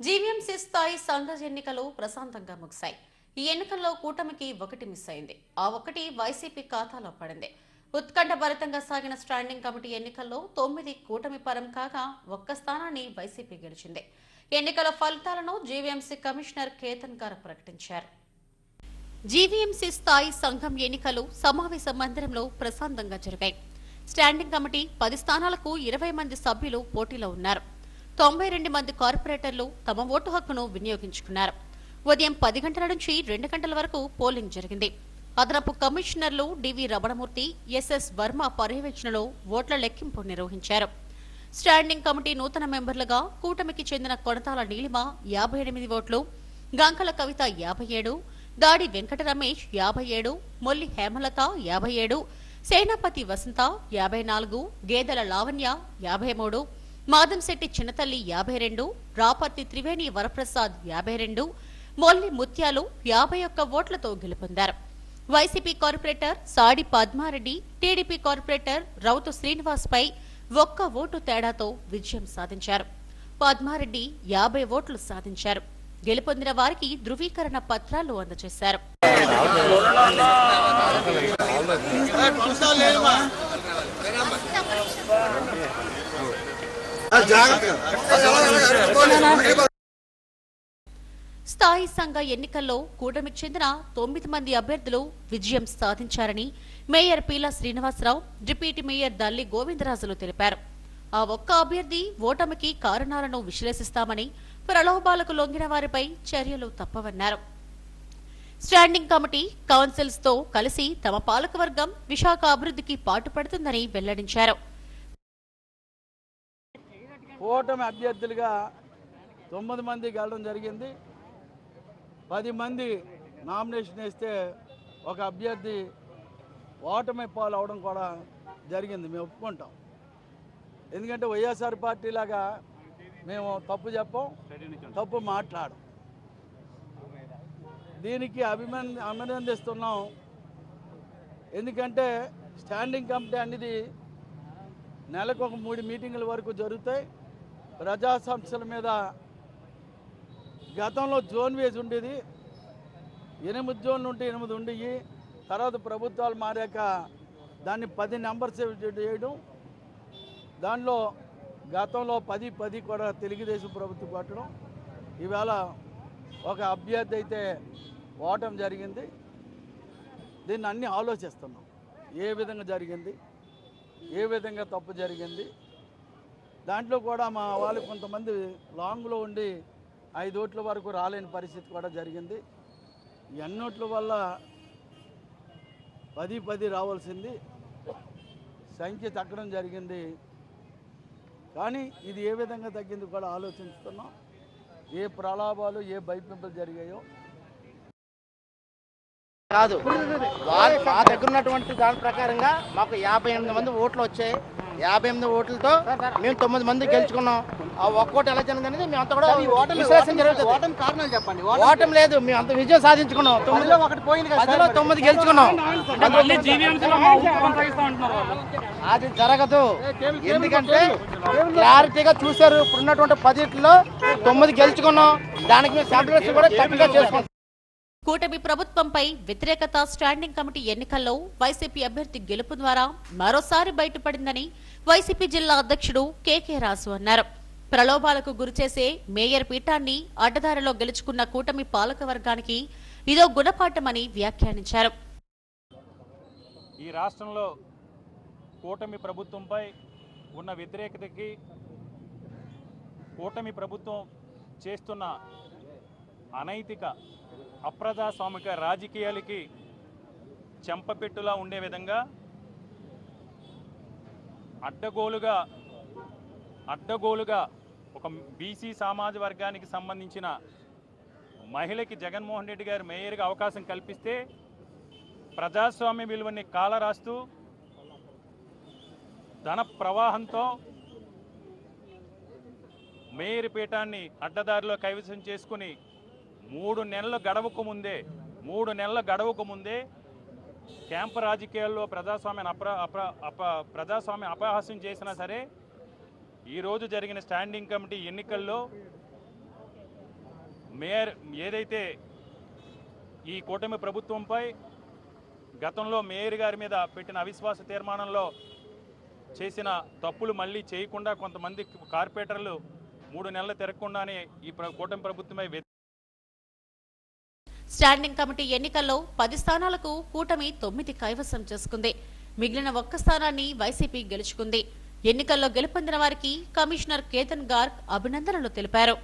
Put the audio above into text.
GVMC స్థాయి సంఘ ఎన్నికలు ప్రశాంతంగా ముగిశాయి. ఈ ఎన్నికల్లో కూటమికి ఒకటి మిస్ అయింది. ఆ ఒకటి వైసీపీ ఖాతాలో పడింది. ఉత్కంఠభరితంగా సాగిన స్టాండింగ్ కమిటీ ఎన్నికల్లో తొమ్మిది కూటమి పరం కాగా ఒక్క స్థానాన్ని వైసీపీ గెలిచింది. ఎన్నికల ఫలితాలను జీవీఎంసీ కమిషనర్ కేతన్ గారు ప్రకటించారు. జీవీఎంసీ స్థాయి సంఘం ఎన్నికలు సమావేశ మందిరంలో ప్రశాంతంగా జరిగాయి. స్టాండింగ్ కమిటీ పది స్థానాలకు ఇరవై మంది సభ్యులు పోటీలో ఉన్నారు. తొంభై రెండు మంది కార్పొరేటర్లు తమ ఓటు హక్కును వినియోగించుకున్నారు. ఉదయం పది గంటల నుంచి రెండు గంటల వరకు పోలింగ్ జరిగింది. అదనపు కమిషనర్లు డివి రమణమూర్తి ఎస్ఎస్ వర్మ పర్యవేక్షణలో ఓట్ల లెక్కింపు నిర్వహించారు. స్టాండింగ్ కమిటీ నూతన మెంబర్లుగా కూటమికి చెందిన కొనతాల నీలిమ యాభై ఎనిమిది ఓట్లు గంకల కవిత యాభై ఏడు దాడి వెంకట రమేష్ యాభై ఏడు మొల్లి హేమలత యాభై ఏడు సేనాపతి వసంత యాభై నాలుగు గేదెల లావణ్య యాభై మూడు మాదంశెట్టి చిన్నతల్లి యాభై రెండు రాపర్తి త్రివేణి వరప్రసాద్ యాభై రెండు మొల్లి ముత్యాలు యాభై ఒక్క ఓట్లతో గెలుపొందారు. YCP corporator Sadi Padma Reddy TDP corporator Rautu Srinivas పై ఒక్క ఓటు తేడాతో విజయం సాధించారు. పద్మారెడ్డి యాభై ఓట్లు సాధించారు. గెలుపొందిన వారికి ధృవీకరణ పత్రాలు అందజేశారు. స్థాయి సంఘ ఎన్నికల్లో కూటమికి చెందిన తొమ్మిది మంది అభ్యర్థులు విజయం సాధించారని mayor Peela Srinivasarao deputy mayor Dalli Govindarajulu తెలిపారు. ఆ ఒక్క అభ్యర్థి ఓటమికి కారణాలను విశ్లేషిస్తామని ప్రలోభాలకు లొంగిన వారిపై చర్యలు తప్పవన్నారు. స్టాండింగ్ కమిటీ కౌన్సిల్స్తో కలిసి తమ పాలకవర్గం విశాఖ అభివృద్ధికి పాటుపడుతుందని వెల్లడించారు. కూటమి అభ్యర్థులుగా తొమ్మిది మంది గెలడం జరిగింది. పది మంది నామినేషన్ వేస్తే ఒక అభ్యర్థి ఓటమి పాలు అవడం కూడా జరిగింది. మేము ఒప్పుకుంటాం. ఎందుకంటే వైఎస్ఆర్ పార్టీ లాగా మేము తప్పు చెప్పం తప్పు మాట్లాడం. దీనికి అభిమన్ అభినందిస్తున్నాం. ఎందుకంటే స్టాండింగ్ కమిటీ అనేది నెలకు ఒక మూడు మీటింగుల వరకు జరుగుతాయి. ప్రజా సంస్థల మీద గతంలో జోన్ వేసి ఉండేది. ఎనిమిది జోన్లు ఉంటే ఎనిమిది ఉండేవి తర్వాత ప్రభుత్వాలు మారాక దాన్ని పది నెంబర్స్ చేయడం. దానిలో గతంలో పది పది కూడా తెలుగుదేశం ప్రభుత్వం పట్టడం ఈవేళ ఒక అభ్యర్థి అయితే ఓటం జరిగింది. దీన్ని అన్నీ ఆలోచిస్తున్నాం. ఏ విధంగా జరిగింది? ఏ విధంగా తప్పు జరిగింది? దాంట్లో కూడా మా వాళ్ళు కొంతమంది లాంగ్లో ఉండి ఐదు ఓట్ల వరకు రాలేని పరిస్థితి కూడా జరిగింది. ఎన్నోట్ల వల్ల పది పది రావాల్సింది. సంఖ్య తగ్గడం జరిగింది. కానీ ఇది ఏ విధంగా తగ్గింది కూడా ఆలోచిస్తున్నాం. ఏ ప్రలాభాలు ఏ భయపింపులు జరిగాయో. కాదు. వాళ్ళ మా దగ్గర ఉన్నటువంటి దాని ప్రకారంగా మాకు యాభై ఎనిమిది మంది ఓట్లు వచ్చాయి. యాభై ఎనిమిది ఓట్లతో మేము తొమ్మిది మంది గెలుచుకున్నాం. ఆ ఒక్కోటి ఎలా జరిగింది అనేది మేము అంతా కూడా విశ్లేషణ జరుగుతుంది. ఓటమి కారణాలు చెప్పండి. ఓటం లేదు మేము అంత విజయం సాధించుకున్నాం. తొమ్మిదిలో ఒకటి పోయింది తొమ్మిది గెలుచుకున్నాం. అది జరగదు. ఎందుకంటే క్లారిటీగా చూశారు. ఇప్పుడున్నటువంటి పదిట్లో తొమ్మిది గెలుచుకున్నాం. దానికి మేము సెలబ్రేషన్ కూడా చక్కగా చేసుకుంటాం. కూటమి ప్రభుత్వంపై వ్యతిరేకత స్టాండింగ్ కమిటీ ఎన్నికల్లో వైసీపీ అభ్యర్థి గెలుపు ద్వారా మరోసారి బయటపడిందని వైసీపీ జిల్లా అధ్యక్షుడు కేకే రాజు అన్నారు. ప్రలోభాలకు గురిచేసే మేయర్ పీఠాన్ని అడ్డదారిలో గెలుచుకున్న కూటమి పాలక వర్గానికి ఇదో గుణపాఠమని వ్యాఖ్యానించారు. ఈ రాష్ట్రంలో కూటమి ప్రభుత్వంపై ఉన్న వ్యతిరేకతకి కూటమి ప్రభుత్వం చేస్తున్న అనైతిక అప్రజాస్వామిక రాజకీయాలకి చెంపపెట్టులా ఉండే విధంగా అడ్డగోలుగా అడ్డగోలుగా ఒక బీసీ సమాజ వర్గానికి సంబంధించిన మహిళకి జగన్మోహన్ రెడ్డి గారు మేయర్గా అవకాశం కల్పిస్తే ప్రజాస్వామ్య విలువని కాలరాస్తూ ధన ప్రవాహంతో మేయర్ పీఠాన్ని అడ్డదారిలో కైవసం చేసుకుని మూడు నెలల గడవకు ముందే మూడు నెలల గడవకు ముందే క్యాంపు రాజకీయాల్లో ప్రజాస్వామ్యాన్ని అప్ర అప్ర అప ప్రజాస్వామ్యం అపహాస్యం చేసినా సరే ఈరోజు జరిగిన స్టాండింగ్ కమిటీ ఎన్నికల్లో మేయర్ ఏదైతే ఈ కూటమి ప్రభుత్వంపై గతంలో మేయర్ గారి మీద పెట్టిన అవిశ్వాస తీర్మానంలో చేసిన తప్పులు మళ్ళీ చేయకుండా కొంతమంది కార్పొరేటర్లు మూడు నెలలు తిరగకుండానే ఈ ప్ర- కూటమి ప్రభుత్వమై స్టాండింగ్ కమిటీ ఎన్నికల్లో పది స్థానాలకు కూటమి తొమ్మిది కైవసం చేసుకుంది. మిగిలిన ఒక్క స్థానాన్ని వైసీపీ గెలుచుకుంది. ఎన్నికల్లో గెలుపొందిన వారికి కమిషనర్ కేతన్ గార్గ్ అభినందనలు తెలిపారు.